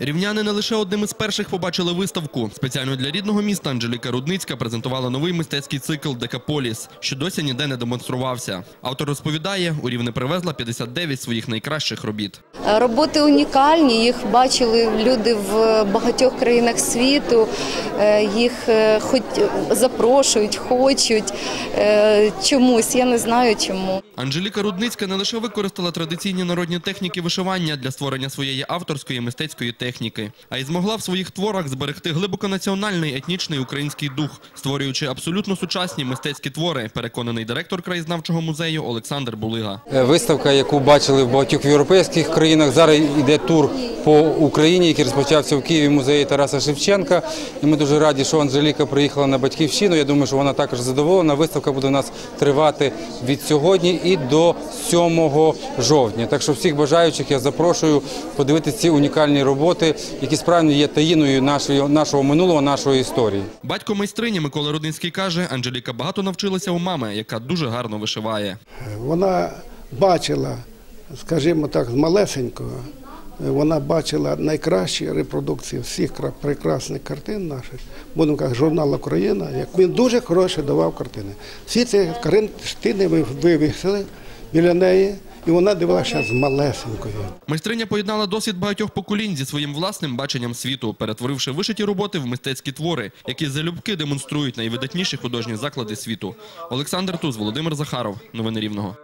Рівняни не лише одним із перших побачили виставку. Спеціально для рідного міста Анжеліка Рудницька презентувала новий мистецький цикл Декаполіс, що досі ніде не демонструвався. Автор розповідає, у Рівне привезла 59 своїх найкращих робіт. Роботи унікальні, їх бачили люди в багатьох країнах світу. Е, Їх е, хоч запрошують, хочуть е, чомусь. Я не знаю чому. Анжеліка Рудницька не лише використала традиційні народні техніки вишивання для створення своєї авторської мистецької техніки, а й змогла в своїх творах зберегти глибоко національний етнічний український дух, створюючи абсолютно сучасні мистецькі твори, переконаний директор краєзнавчого музею Олександр Булига. Виставка, яку бачили в багатьох європейських країнах. Зараз йде тур по Україні, який розпочався в Києві в музеї Тараса Шевченка. І ми дуже раді, що Анжеліка приїхала на батьківщину. Я думаю, що вона також задоволена. Виставка буде у нас тривати від сьогодні і до 7 жовтня. Так що всіх бажаючих я запрошую подивитися ці унікальні роботи, які справді є таїною нашої, нашого минулого, нашої історії. Батько майстрині Микола Рудницький каже, Анжеліка багато навчилася у мами, яка дуже гарно вишиває. Вона бачила, скажімо так, з малесенького, вона бачила найкращі репродукції всіх кра- прекрасних картин наших, будемо казати, журнал Україна, як він дуже хороше давав картини. Всі ці картини ви вивісили біля неї, і вона дивилася з малесенькою. Майстриня поєднала досвід багатьох поколінь зі своїм власним баченням світу, перетворивши вишиті роботи в мистецькі твори, які залюбки демонструють найвидатніші художні заклади світу. Олександр Туз, Володимир Захаров. Новини Рівного.